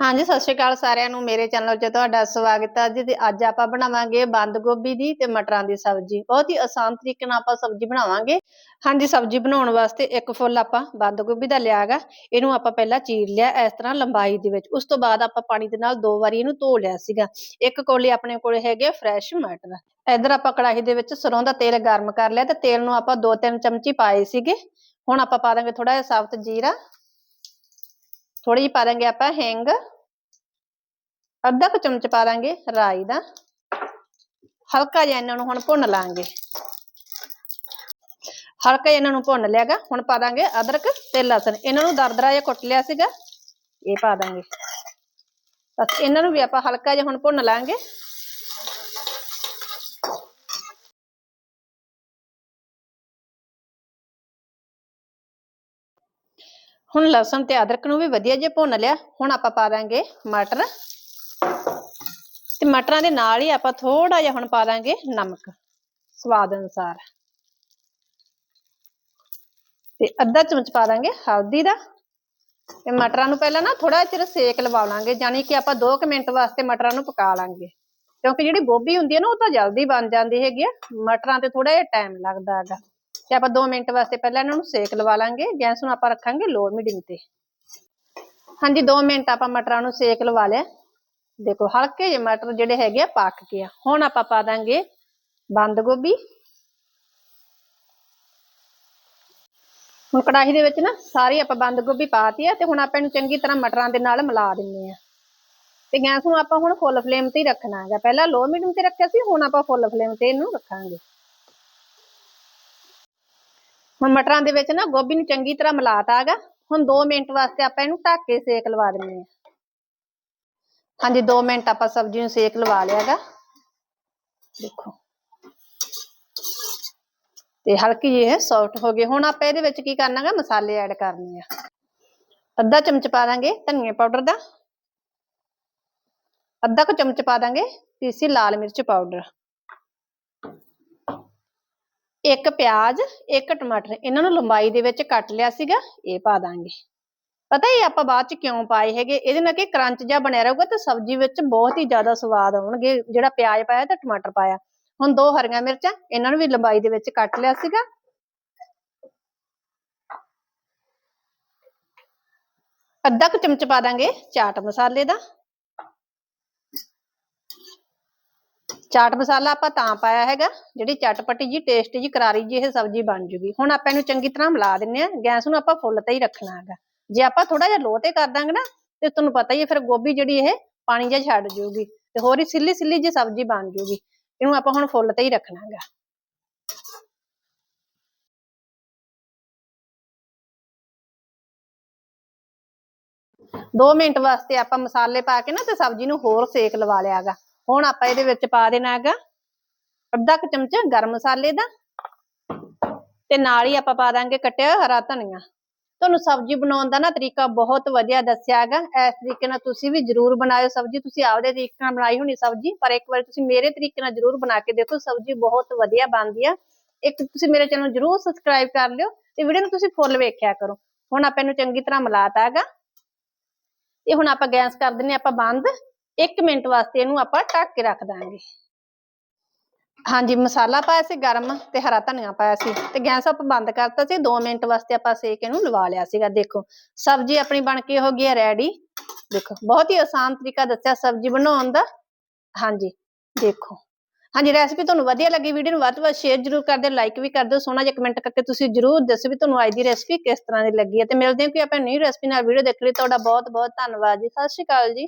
ਹਾਂਜੀ, ਸਤਿ ਸ਼੍ਰੀ ਅਕਾਲ ਸਾਰਿਆਂ ਨੂੰ। ਮੇਰੇ ਚੈਨਲ 'ਚ ਤੁਹਾਡਾ ਸਵਾਗਤ ਹੈ। ਜੀ ਅੱਜ ਆਪਾਂ ਬਣਾਵਾਂਗੇ ਬੰਦ ਗੋਭੀ ਦੀ ਤੇ ਮਟਰਾਂ ਦੀ ਸਬਜ਼ੀ। ਬਹੁਤ ਹੀ ਆਸਾਨ ਤਰੀਕੇ ਨਾਲ ਆਪਾਂ ਸਬਜ਼ੀ ਬਣਾਵਾਂਗੇ। ਹਾਂਜੀ, ਸਬਜ਼ੀ ਬਣਾਉਣ ਵਾਸਤੇ ਇੱਕ ਫੁੱਲ ਆਪਾਂ ਬੰਦ ਗੋਭੀ ਦਾ ਲਿਆਗਾ ਇਹਨੂੰ ਆਪਾਂ ਪਹਿਲਾਂ ਚੀਰ ਲਿਆ, ਇਸ ਤਰ੍ਹਾਂ ਲੰਬਾਈ ਦੇ ਵਿੱਚ। ਉਸ ਤੋਂ ਬਾਅਦ ਆਪਾਂ ਪਾਣੀ ਦੇ ਨਾਲ ਦੋ ਵਾਰੀ ਇਹਨੂੰ ਧੋ ਲਿਆ ਸੀਗਾ। ਇੱਕ ਕੋਲੇ ਆਪਣੇ ਕੋਲੇ ਹੈਗੇ ਫਰੈਸ਼ ਮਟਰ। ਇੱਧਰ ਆਪਾਂ ਕੜਾਹੀ ਦੇ ਵਿੱਚ ਸਰੋਂ ਦਾ ਤੇਲ ਗਰਮ ਕਰ ਲਿਆ ਤੇ ਤੇਲ ਨੂੰ ਆਪਾਂ ਦੋ ਤਿੰਨ ਚਮਚੀ ਪਾਏ ਸੀਗੇ। ਹੁਣ ਆਪਾਂ ਪਾ ਦਾਂਗੇ ਥੋੜਾ ਜਿਹਾ ਸਾਬਤ ਜੀਰਾ। ਥੋੜੀ ਜਿਹੀ ਪਾ ਦਾਂਗੇ ਆਪਾਂ ਹਿੰਗ। ਅੱਧਾ ਕੁ ਚਮਚ ਪਾ ਦਾਂਗੇ ਰਾਈ ਦਾ। ਹਲਕਾ ਜਿਹਾ ਇਹਨਾਂ ਨੂੰ ਹੁਣ ਭੁੰਨ ਲਾਂਗੇ। ਹਲਕਾ ਜਿਹਾ ਇਹਨਾਂ ਨੂੰ ਭੁੰਨ ਲਿਆਗਾ ਹੁਣ ਪਾ ਦਾਂਗੇ ਅਦਰਕ ਤੇ ਲਸਣ। ਇਹਨਾਂ ਨੂੰ ਦਰਦਰਾ ਜਿਹਾ ਕੁੱਟ ਲਿਆ ਸੀਗਾ। ਇਹ ਪਾ ਦਾਂਗੇ। ਬਸ ਇਹਨਾਂ ਨੂੰ ਵੀ ਆਪਾਂ ਹਲਕਾ ਜਿਹਾ ਹੁਣ ਭੁੰਨ ਲਾਂਗੇ। ਹੁਣ ਲਸਣ ਤੇ ਅਦਰਕ ਨੂੰ ਵੀ ਵਧੀਆ ਜਿਹਾ ਭੁੰਨ ਲਿਆ, ਹੁਣ ਆਪਾਂ ਪਾ ਦਾਂਗੇ ਮਟਰ। ਤੇ ਮਟਰਾਂ ਦੇ ਨਾਲ ਹੀ ਆਪਾਂ ਥੋੜਾ ਜਿਹਾ ਹੁਣ ਪਾ ਦਾਂਗੇ ਨਮਕ, ਸਵਾਦ ਅਨੁਸਾਰ। ਤੇ ਅੱਧਾ ਚਮਚ ਪਾ ਦਾਂਗੇ ਹਲਦੀ ਦਾ। ਤੇ ਮਟਰਾਂ ਨੂੰ ਪਹਿਲਾਂ ਨਾ ਥੋੜਾ ਚਿਰ ਸੇਕ ਲਵਾ ਲਾਂਗੇ ਯਾਨੀ ਕਿ ਆਪਾਂ 2 ਮਿੰਟ ਵਾਸਤੇ ਮਟਰਾਂ ਨੂੰ ਪਕਾ ਲਾਂਗੇ। ਕਿਉਂਕਿ ਜਿਹੜੀ ਗੋਭੀ ਹੁੰਦੀ ਹੈ ਨਾ, ਉਹ ਤਾਂ ਜਲਦੀ ਬਣ ਜਾਂਦੀ ਹੈਗੀ ਆ, ਮਟਰਾਂ ਤੇ ਥੋੜਾ ਜਿਹਾ ਟਾਈਮ ਲੱਗਦਾ ਹੈਗਾ। ਤੇ ਆਪਾਂ 2 ਮਿੰਟ ਵਾਸਤੇ ਪਹਿਲਾਂ ਇਹਨਾਂ ਨੂੰ ਸੇਕ ਲਵਾ ਲਾਂਗੇ, ਗੈਸ ਨੂੰ ਆਪਾਂ ਰੱਖਾਂਗੇ ਲੋ ਮੀਡੀਅਮ ਤੇ। ਹਾਂਜੀ 2 ਮਿੰਟ ਆਪਾਂ ਮਟਰਾਂ ਨੂੰ ਸੇਕ ਲਵਾ ਲਿਆ। ਦੇਖੋ, ਹਲਕੇ ਜਿਹੇ ਮਟਰ ਜਿਹੜੇ ਹੈਗੇ ਆ, ਪੱਕ ਗਏ ਆ। ਹੁਣ ਆਪਾਂ ਪਾ ਦਾਂਗੇ ਬੰਦ ਗੋਭੀ। ਹੁਣ ਕੜਾਹੀ ਦੇ ਵਿੱਚ ਨਾ ਸਾਰੀ ਆਪਾਂ ਬੰਦ ਗੋਭੀ ਪਾਤੀ ਆ, ਤੇ ਹੁਣ ਆਪਾਂ ਇਹਨੂੰ ਚੰਗੀ ਤਰ੍ਹਾਂ ਮਟਰਾਂ ਦੇ ਨਾਲ ਮਿਲਾ ਦਿੰਨੇ ਆ। ਤੇ ਗੈਸ ਨੂੰ ਆਪਾਂ ਹੁਣ ਫੁੱਲ ਫਲੇਮ ਤੇ ਹੀ ਰੱਖਣਾ ਹੈਗਾ। ਪਹਿਲਾਂ ਲੋ ਮੀਡੀਅਮ ਤੇ ਰੱਖਿਆ ਸੀ, ਹੁਣ ਆਪਾਂ ਫੁੱਲ ਫਲੇਮ ਤੇ ਇਹਨੂੰ ਰੱਖਾਂਗੇ। ਹੁਣ ਮਟਰਾਂ ਦੇ ਵਿੱਚ ਨਾ ਗੋਭੀ ਨੂੰ ਚੰਗੀ ਤਰ੍ਹਾਂ ਮਿਲਾਤਾ ਹੈਗਾ। ਹੁਣ 2 ਮਿੰਟ ਵਾਸਤੇ ਆਪਾਂ ਇਹਨੂੰ ਢੱਕ ਕੇ ਸੇਕ ਲਵਾ ਦਿੰਨੇ ਆ ਹਾਂਜੀ 2 ਮਿੰਟ ਆਪਾਂ ਸਬਜ਼ੀ ਨੂੰ ਸੇਕ ਲਵਾ ਲਿਆ ਹੈਗਾ। ਦੇਖੋ। ਤੇ ਹਲਕੀ ਜਿਹੀ ਇਹ ਸੌਫਟ ਹੋ ਗਈ। ਹੁਣ ਆਪਾਂ ਇਹਦੇ ਵਿੱਚ ਕੀ ਕਰਨਾ ਹੈ ਮਸਾਲੇ ਐਡ ਕਰਨੇ ਆ। ਅੱਧਾ ਚਮਚ ਪਾ ਦਾਂਗੇ ਧਨੀਆ ਪਾਊਡਰ ਦਾ। ਅੱਧਾ ਕੁ ਚਮਚ ਪਾ ਦਾਂਗੇ ਪੀਸੀ ਲਾਲ ਮਿਰਚ ਪਾਊਡਰ ਇੱਕ ਪਿਆਜ਼, ਇੱਕ ਟਮਾਟਰ। ਇਹਨਾਂ ਨੂੰ ਲੰਬਾਈ ਦੇ ਵਿੱਚ ਕੱਟ ਲਿਆ ਸੀਗਾ, ਇਹ ਪਾ ਦਾਂਗੇ। ਪਤਾ ਹੀ ਆਪਾਂ ਬਾਅਦ ਚ ਕਿਉਂ ਪਾਏ ਹੈਗੇ? ਇਹਦੇ ਨਾਲ ਕਿ ਕਰੰਚ ਜਿਹਾ ਬਣਿਆ ਰਹੂਗਾ ਤੇ ਸਬਜ਼ੀ ਵਿੱਚ ਬਹੁਤ ਹੀ ਜ਼ਿਆਦਾ ਸਵਾਦ ਆਉਣਗੇ। ਜਿਹੜਾ ਪਿਆਜ਼ ਪਾਇਆ ਤੇ ਟਮਾਟਰ ਪਾਇਆ। ਹੁਣ ਦੋ ਹਰੀਆਂ ਮਿਰਚਾਂ, ਇਹਨਾਂ ਨੂੰ ਵੀ ਲੰਬਾਈ ਦੇ ਵਿੱਚ ਕੱਟ ਲਿਆ ਸੀਗਾ। ਅੱਧਾ ਕੁ ਚਮਚ ਪਾ ਦਾਂਗੇ ਚਾਟ ਮਸਾਲੇ ਦਾ। ਚਾਟ ਮਸਾਲਾ ਆਪਾਂ ਤਾਂ ਪਾਇਆ ਹੈਗਾ, ਜਿਹੜੀ ਚਟਪਟੀ ਜੀ ਟੇਸਟੀ ਜੀ, ਕਰਾਰੀ ਜੀ, ਇਹ ਸਬਜ਼ੀ ਬਣ ਜੂਗੀ। ਹੁਣ ਆਪਾਂ ਇਹਨੂੰ ਚੰਗੀ ਤਰ੍ਹਾਂ ਮਿਲਾ ਦਿੰਨੇ ਆ, ਗੈਸ ਨੂੰ ਆਪਾਂ ਫੁੱਲ ਤੇ ਹੀ ਰੱਖਣਾ ਹੈਗਾ। ਜੇ ਆਪਾਂ ਥੋੜਾ ਜਿਹਾ ਲੋ ਤੇ ਕਰ ਦਾਂਗੇ ਨਾ, ਤੇ ਤੁਹਾਨੂੰ ਪਤਾ ਹੀ ਹੈ, ਫਿਰ ਗੋਭੀ ਜਿਹੜੀ ਇਹ ਪਾਣੀ ਜਿਹਾ ਛੱਡ ਜੂਗੀ, ਤੇ ਹੋਰ ਹੀ ਸਿੱਲੀ ਸਿੱਲੀ ਜੀ ਸਬਜ਼ੀ ਬਣ ਜੂਗੀ। ਇਹਨੂੰ ਆਪਾਂ ਹੁਣ ਫੁੱਲ ਤੇ ਹੀ ਰੱਖਣਾ ਹੈਗਾ। ਦੋ ਮਿੰਟ ਵਾਸਤੇ ਆਪਾਂ ਮਸਾਲੇ ਪਾ ਕੇ ਨਾ, ਤੇ ਸਬਜ਼ੀ ਨੂੰ ਹੋਰ ਸੇਕ ਲਵਾ ਲਿਆਗਾ ਹੁਣ ਆਪਾਂ ਇਹਦੇ ਵਿੱਚ ਪਾ ਦੇਣਾ ਹੈਗਾ ਅੱਧਾ ਕੁ ਚਮਚ ਗਰਮ ਮਸਾਲੇ ਦਾ ਤੇ ਨਾਲ ਹੀ ਆਪਾਂ ਪਾ ਦਾਂਗੇ ਕੱਟਿਆ ਹਰਾ ਧਨੀਆ। ਤੁਹਾਨੂੰ ਸਬਜ਼ੀ ਬਣਾਉਣ ਦਾ ਨਾ ਤਰੀਕਾ ਬਹੁਤ ਵਧੀਆ ਦੱਸਿਆ ਹੈਗਾ। ਇਸ ਤਰੀਕੇ ਨਾਲ ਤੁਸੀਂ ਵੀ ਜਰੂਰ ਬਣਾਇਓ ਸਬਜ਼ੀ। ਤੁਸੀਂ ਆਪਦੇ ਤਰੀਕੇ ਨਾਲ ਬਣਾਈ ਹੋਣੀ ਸਬਜ਼ੀ, ਪਰ ਇੱਕ ਵਾਰ ਤੁਸੀਂ ਮੇਰੇ ਤਰੀਕੇ ਨਾਲ ਜਰੂਰ ਬਣਾ ਕੇ ਦੇਖੋ, ਸਬਜ਼ੀ ਬਹੁਤ ਵਧੀਆ ਬਣਦੀ ਆ। ਇੱਕ ਤੁਸੀਂ ਮੇਰੇ ਚੈਨਲ ਜਰੂਰ ਸਬਸਕ੍ਰਾਈਬ ਕਰ ਲਿਓ ਤੇ ਵੀਡੀਓ ਨੂੰ ਤੁਸੀਂ ਫੁੱਲ ਵੇਖਿਆ ਕਰੋ। ਹੁਣ ਆਪਾਂ ਇਹਨੂੰ ਚੰਗੀ ਤਰ੍ਹਾਂ ਮਿਲਾਤਾ ਹੈਗਾ। ਇਹ ਹੁਣ ਆਪਾਂ ਗੈਸ ਕਰ ਦਿੰਨੇ ਆਪਾਂ ਬੰਦ। 1 ਮਿੰਟ ਵਾਸਤੇ ਇਹਨੂੰ ਆਪਾਂ ਢੱਕ ਕੇ ਰੱਖ ਦਾਂਗੇ। ਹਾਂਜੀ, ਮਸਾਲਾ ਪਾਇਆ ਸੀ ਗਰਮ ਤੇ ਹਰਾ ਧਨੀਆ ਪਾਇਆ ਸੀ ਤੇ ਗੈਸ ਆਪਾਂ ਬੰਦ ਕਰਤਾ ਸੀ। 2 ਮਿੰਟ ਵਾਸਤੇ ਆਪਾਂ ਸੇਕ ਇਹਨੂੰ ਲਵਾ ਲਿਆ ਸੀਗਾ। ਦੇਖੋ, ਸਬਜ਼ੀ ਆਪਣੀ ਬਣ ਕੇ ਹੋ ਗਈ ਹੈ ਰੈਡੀ। ਦੇਖੋ, ਬਹੁਤ ਹੀ ਆਸਾਨ ਤਰੀਕਾ ਦੱਸਿਆ ਸਬਜ਼ੀ ਬਣਾਉਣ ਦਾ। ਹਾਂਜੀ, ਦੇਖੋ। ਹਾਂਜੀ, ਰੈਸਪੀ ਤੁਹਾਨੂੰ ਵਧੀਆ ਲੱਗੀ, ਵੀਡੀਓ ਨੂੰ ਵੱਧ ਤੋਂ ਵੱਧ ਸ਼ੇਅਰ ਜਰੂਰ ਕਰ ਦਿਓ, ਲਾਈਕ ਵੀ ਕਰ ਦਿਓ, ਸੋਹਣਾ ਜਿਹਾ ਕਮੈਂਟ ਕਰਕੇ ਤੁਸੀਂ ਜਰੂਰ ਦੱਸੋ ਵੀ ਤੁਹਾਨੂੰ ਅੱਜ ਦੀ ਰੈਸਪੀ ਕਿਸ ਤਰ੍ਹਾਂ ਦੀ ਲੱਗੀ ਹੈ। ਤੇ ਮਿਲਦੇ ਹਾਂ ਕਿ ਆਪਾਂ ਨਿਊ ਰੈਸਪੀ ਨਾਲ ਵੀਡੀਓ ਦੇਖ ਲਈ। ਤੁਹਾਡਾ ਬਹੁਤ ਬਹੁਤ ਧੰਨਵਾਦ ਜੀ। ਸਤਿ ਸ਼੍ਰੀ ਅਕਾਲ ਜੀ।